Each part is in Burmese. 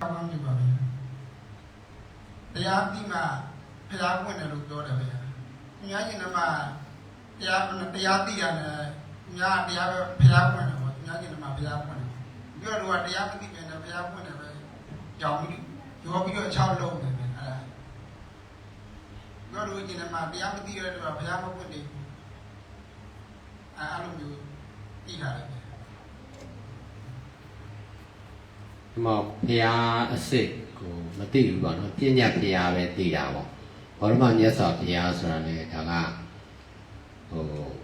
ကောင်းကောင်းပြပါဗျာတရားပြီးမှဖျားပွင့်တယ်လို့ပြောတယ်ဗျာအများကြီးနမတရားတရားသိရတယ်အများတရားပဲဖျားပွင့်တယ်ပေါ့အများကြီးနမဖျားပွင့်တယ်ပြောတော့တရားမသိပြန်တယ်ဖျားပွင့်တယ်ပဲကြောင်ပြီး ရောပြီးတော့6လုံးတယ်ဗျာအဲ့ဒါပြောတော့ကျင်နမတရားမသိရတော့ဖျားမပွင့်တယ်အဲ့လိုမျိုးသိတာလေဒီမှာဘုရားအစ်စ်ကိုမသိဘူးပေါ့နော်ပြဉ္ညာဘုရားပဲသိတာပေါ့ဘောရမမြတ်စွာဘုရားဆိုတာလေဒါကဟို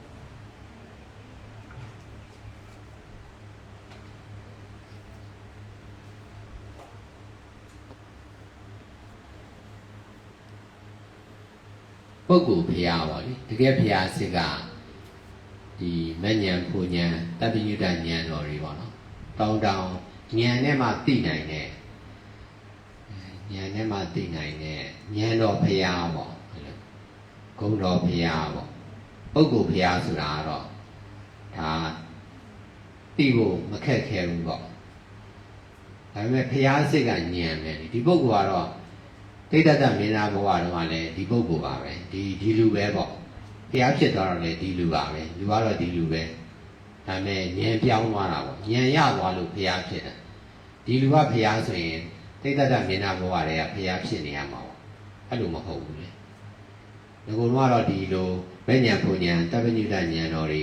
ပုဂ္ဂိုလ်ဘုရားပေါ့လေတကယ်ဘုရားအစ်စ်ကဒီမဉ္ဇဉ်ပူဉ္ဇဉ်တပ္ပိညုတဉာဏ်တော်တွေပေါ့နော်တောင်းတောင်းဉာဏ်နဲ့မှသိနိုင်တဲ့ဉာဏ်နဲ့မှသိနိုင်တဲ့ဉာဏ်တော်ဖရာပေါ့အဲ့လိုဂုဏ်တော်ဖရာပေါ့ပုဂ္ဂိုလ်ဖရာဆိုတာကတော့ဒါသိဖို့မခက်ခဲဘူးပေါ့ဒါပေမဲ့ဖရာစိတ်ကဉာဏ်ပဲဒီပုဂ္ဂိုလ်ကတော့ တိဋ္ဌတမင်းသားဘဝတုန်းကလည်းဒီပုဂ္ဂိုလ်ပါပဲဒီဒီလူပဲပေါ့ဖရာဖြစ်သွားတော့လည်းဒီလူပါပဲလူကတော့ဒီလူပဲဒါပေမဲ့ဉာဏ်ပြောင်းသွားတာပေါ့ဉာဏ်ရသွားလို့ဘုရားဖြစ်တယ်ဒီလူကဘုရားဆိုရင်တိဋ္ဌတမေနာဘဝတွေကဘုရားဖြစ်နေရမှာပေါ့အဲ့လိုမဟုတ်ဘူးလေငကုံတော့ဒီလိုဘယ်ဉာဏ်ပူဉာဏ်တပ္ပညုတဉာဏ်တော်တွေ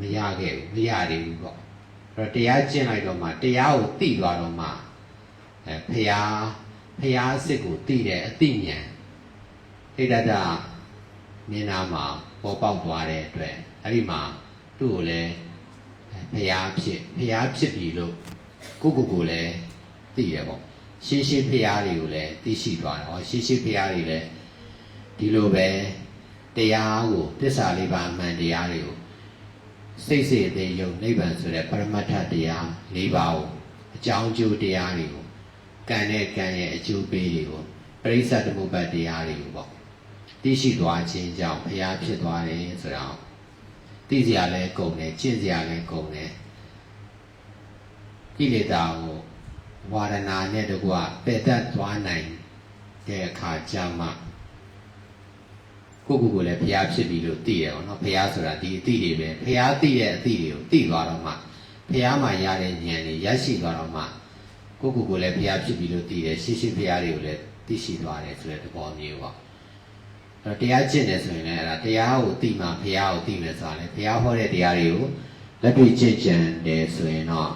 မရခဲ့ဘူးမရသေးဘူးပေါ့အဲ့တော့တရားကျင့်လိုက်တော့မှတရားကိုသိသွားတော့မှအဲဘုရား ဘုရားစစ်ကိုသိတဲ့အသိဉာဏ်တိဋ္ဌတမေနာမှာပေါ်ပေါက်သွားတဲ့အတွက်အဲ့ဒီမှာသူ့ကိုလည်းဖျားဖြစ်ဖျားဖြစ်ပြီလို့ကိုကိုကိုလည်းသိတယ်ပေါ့ရှေးရှေးဖျားတွေကိုလည်းသိရှိသွားတယ်ဟောရှေးရှေးဖျားတွေလည်းဒီလိုပဲတရားကိုသစ္စာလေးပါးအမှန်တရားတွေကိုစိတ်စေအသေးယုံနိဗ္ဗာန်ဆိုတဲ့ပရမတ္ထတရား၄ပါးကိုအကြောင်းအကျိုးတရားတွေကို ကံနဲ့ကံရဲ့အကျိုးပေးတွေကိုပရိစ္ဆသမုပ္ပါဒ်တရားတွေကိုပေါ့သိရှိသွားခြင်းကြောင့်ဖျားဖြစ်သွားတယ်ဆိုတော့သိစရာလည်းကုန်တယ်ကျင့်စရာလည်းကုန်တယ်ကိလေသာကိုဝါဒနာနဲ့တကွပယ်တတ်သွားနိုင်တဲ့အခါကျမှကိုယ့်ကိုယ်ကိုယ်လည်းဘုရားဖြစ်ပြီလို့သိတယ်ပေါ့နော်ဘုရားဆိုတာဒီအသိတွေပဲဘုရားသိတဲ့အသိတွေကိုသိသွားတော့မှဘုရားမှာရတဲ့ဉာဏ်တွေရရှိသွားတော့မှ ကိုယ့်ကိုယ်ကိုယ်လည်းဘုရားဖြစ်ပြီလို့သိတယ်ရှေ့ရှေ့ဘုရားတွေကိုလည်းသိရှိသွားတယ်ဆိုတဲ့သဘောမျိုးပေါ့အဲ့တော့တရားကျင့်တယ်ဆိုရင်လည်းအဲ့ဒါတရားကိုသိမှဘုရားကိုသိမယ်ဆိုတာလေဘုရားဟောတဲ့တရားတွေကိုလက်တွေ့ကျင့်ကြံတယ်ဆိုရင်တော့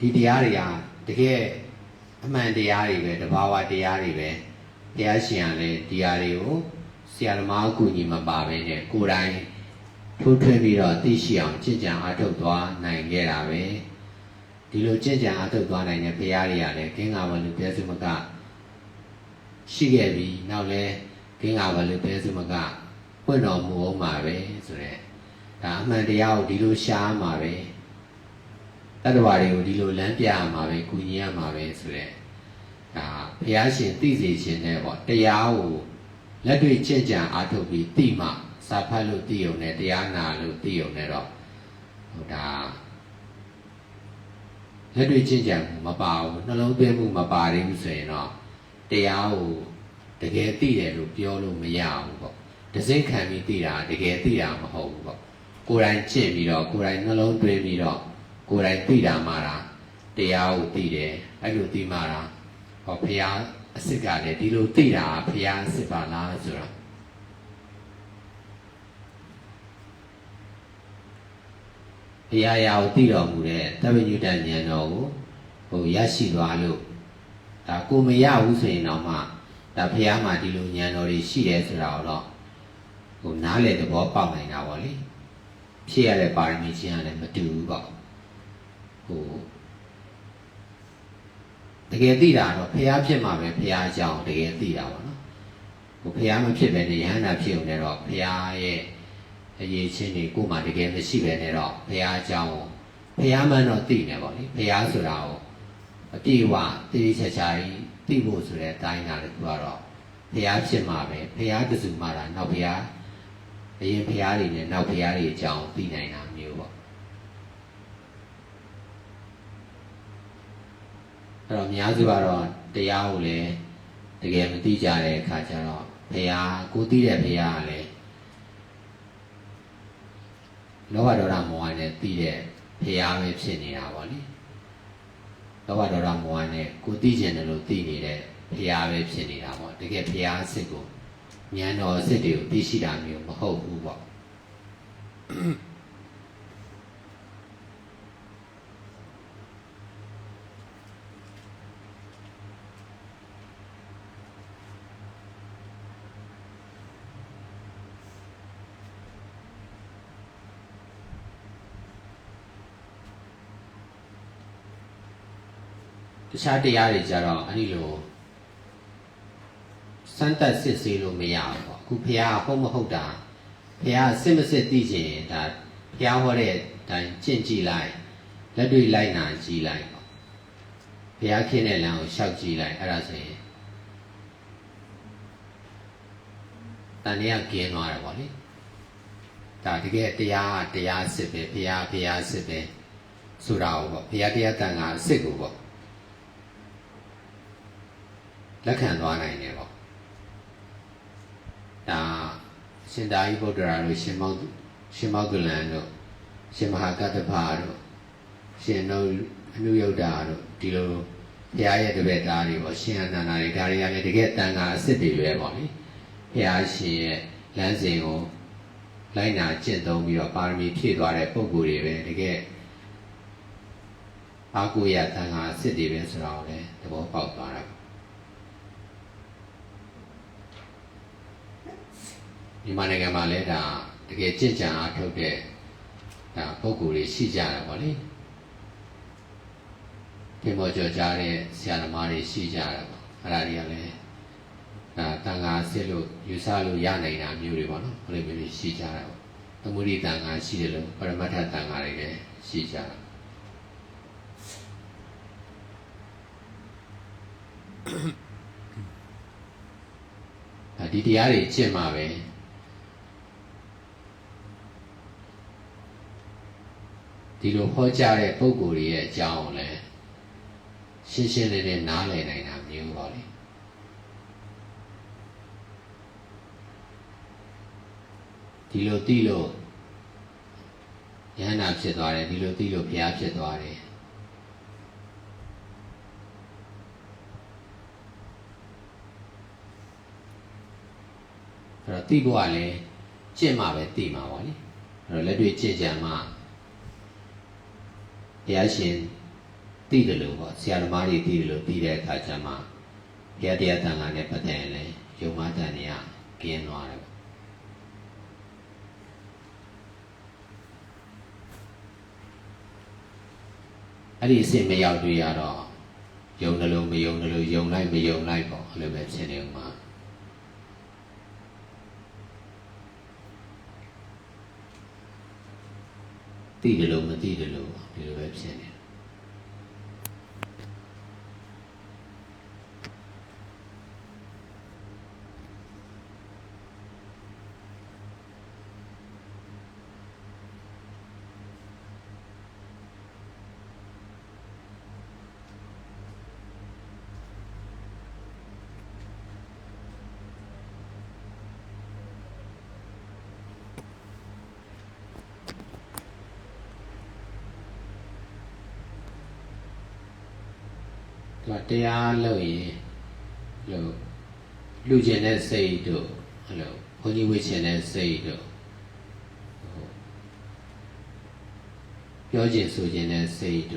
ဒီတရားတွေကတကယ်အမှန်တရားတွေပဲတဘာဝတရားတွေပဲတရားရှင်ကလည်းဒီဟာတွေကိုဆရာသမားအကူအညီမပါဘဲနဲ့ကိုယ်တိုင် ထိုးထွင်းပြီးတော့သိရှိအောင်ကျင့်ကြံအားထုတ်သွားနိုင်ခဲ့တာပဲဒီလိုကျင့်ကြံအားထုတ်သွားနိုင်တဲ့ဘုရားတွေကလည်းကင်းကားဝလူပြည့်စုံမကရှိခဲ့ပြီနောက်လဲဂင်းကဘာလို့တဲစုမကပွင့်တော်မူအောင်မှာပဲဆိုတဲ့ဒါအမှန်တရားကိုဒီလိုရှားမှာပဲတတ္တဝါတွေကိုဒီလိုလမ်းပြရမှာပဲကုညီရမှာပဲဆိုတဲ့ဒါဘုရားရှင်သိစေခြင်းနဲ့ပေါ့တရားကိုလက်တွေ့ကျင့်ကြံအားထုတ်ပြီးသိမှ စာဖတ်လို့သိုံနဲ့တရားနာလို့သိုံနဲ့တော့ဟိုဒါလက်တွေ့ကျင့်ကြံမှုမပါဘူးနှလုံးသွင်းမှုမပါသေးဘူးဆိုရင်တော့တရားကိုတကယ်သိတယ်လို့ပြောလို့မရဘူးပေါ့ဒစိမ့်ခံပြီးသိတာတကယ်သိတာမဟုတ်ဘူးပေါ့ကိုယ်တိုင်ကျင့်ပြီးတော့ကိုယ်တိုင်နှလုံးသွင်းပြီးတော့ကိုယ်တိုင်သိတာမှတာတရားကိုသိတယ်အဲ့လိုသိမှတာဟောဘုရားအစ်စ်ကလည်းဒီလိုသိတာဘုရားအစ်စ်ပါလားဆိုတော့ ဘုရားရာကိုသိတော်မူတဲ့တပ္ပညုတဉာဏ်တော်ကိုဟိုရရှိသွားလို့ဒါကိုမရဘူးဆိုရင်တော့မှဒါဖះမှာဒီလိုဉာဏ်တော်တွေရှိတယ်ဆိုတာတော့ဟိုနားလေသဘောပေါက်နိုင်တာပေါ့လေဖြစ်ရတဲ့ပါရမီချင်းကလည်းမတူဘူးပေါ့ဟိုတကယ်သိတာတော့ဖះဖြစ်မှာပဲဖះအကြောင်းတကယ်သိတာပေါ့နော်ဟိုဖះမဖြစ်ပဲနဲ့ယဟန္တာဖြစ်ုံနဲ့တော့ဖះရဲ့ အရေးချင်းတွေကိုယ်မှတကယ်မရှိပဲနဲ့တော့ဖះအကြောင်းဟဖះမှန်တော့သိနေပါလိဖះဆိုတာကိုအပြည့်အဝတိတိကျကျကြီးသိဖို့ဆိုတဲ့အတိုင်းအတာတစ်ခုကတော့ဖះဖြစ်မှာပဲဖះတစုမှတာနောက်ဖះအရင်ဖះတွေနဲ့နောက်ဖះတွေအကြောင်းသိနိုင်တာမျိုးပေါ့အဲ့တော့အများစုကတော့တရားကိုလည်းတကယ်မသိကြတဲ့အခါကျတော့ဖះကိုသိတဲ့ဖះကလည်း လောဘဒေါသမောဟနဲ့သိတဲ့ဖရာပဲဖြစ်နေတာပေါ့လေလောဘဒေါသမောဟနဲ့ကိုသိကျင်တယ်လို့သိနေတဲ့ဖရာပဲဖြစ်နေတာပေါ့တကယ်ဖရာအစ်စ်ကိုဉာဏ်တော်အစ်စ်တွေကိုသိရှိတာမျိုးမဟုတ်ဘူးပေါ့ ခြားတရားတွေကြတော့အဲ့ဒီလိုစမ်းသက်စစ်ဆေးလို့မရဘူးပေါ့အခုဖရာဟုတ်မဟုတ်တာဖရာစစ်မစစ်သိချင်ရင်ဒါဖရာဟောတဲ့အတိုင်းကျင့်ကြည့်လိုက်လက်တွေ့လိုက်နာကြည့်လိုက်ပေါ့ဖရာခင်းတဲ့လမ်းကိုရှောက်ကြည့်လိုက်အဲ့ဒါဆိုရင်တန်တရားကျင်းသွားတယ်ပေါ့လေဒါတကယ်တရားကတရားစစ်ပဲဖရာဖရာစစ်ပဲဆိုတာကိုပေါ့ဖရာတရားတန်ခါအစစ်ကိုပေါ့ လက်ခံသွားနိုင်တယ်ပေါ့ဒါရှင်သာရိပုတ္တရာတို့ရှင်မောက်ရှင်မောက္ကလန်တို့ရှင်မဟာကတ္တဖာတို့ရှင်တို့အနုယုဒ္ဓတို့ဒီလိုဘုရားရဲ့တပည့်သားတွေပေါ့ရှင်အနန္ဒာတွေဒါတွေကလည်းတကယ်တန်ခါအစ်စ်တွေပဲပေါ့လေဘုရားရှင်ရဲ့လမ်းစဉ်ကိုလိုက်နာကျင့်သုံးပြီးတော့ပါရမီဖြည့်သွားတဲ့ပုဂ္ဂိုလ်တွေပဲတကယ်အာကိုရတန်ခါအစ်စ်တွေပဲဆိုတော့လည်းသဘောပေါက်သွားတာ မြန်မာနိုင်ငံမှာလည်းဒါတကယ်ကြင်ကြံအားထုတ်တဲ့ဒါပုံကိုယ်တွေရှိကြတာပေါ့လေဒီမောကြော်ကြားတဲ့ဆရာသမားတွေရှိကြတာပေါ့အဲ့ဒါတွေကလည်းဒါတန်ခါစစ်လို့ယူဆလို့ရနိုင်တာမျိုးတွေပေါ့နော်ဘယ်လိုမျိုးရှိကြတာပေါ့သမုဒိတန်ခါရှိတယ်လို့ပရမတ္ထတန်ခါတွေလည်းရှိကြတာဒါဒီတရားတွေကျင့်မှာပဲ ဒီလိုဟောကြားတဲ့ပုံကိုယ်တွေရဲ့အကြောင်းကိုလည်းရှင်းရှင်းလင်းလင်းနားလည်နိုင်တာမျိုးပါလေဒီလိုသိလို့ယန္နာဖြစ်သွားတယ်ဒီလိုသိလို့ဘုရားဖြစ်သွားတယ်အဲ့တော့သိဖို့ကလည်းကျင့်မှပဲသိမှာပါလေအဲ့တော့လက်တွေ့ကျင့်ကြံမှ ဘုရားရှင်သိတယ်လို့ပေါ့ဆရာသမားတွေသိတယ်လို့ပြီးတဲ့အခါကျမှဘုရားတရားတန်ခါနဲ့ပတ်သက်ရင်လည်းယုံမတန်နေရကင်းသွားတယ်ပေါ့အဲ့ဒီအစ်စ်မရောက်တွေ့ရတော့ယုံတယ်လို့မယုံတယ်လို့ယုံလိုက်မယုံလိုက်ပေါ့အဲ့လိုပဲဖြစ်နေဥမှာသိတယ်လို့မသိတယ်လို့ ပေါ့ သူကတရားလုပ်ရင်လို့လူကျင်တဲ့စိတ်တို့အဲ့လိုဘုန်းကြီးဝိချင်တဲ့စိတ်တို့ဟိုပြောကျင်ဆိုကျင်တဲ့စိတ်တို့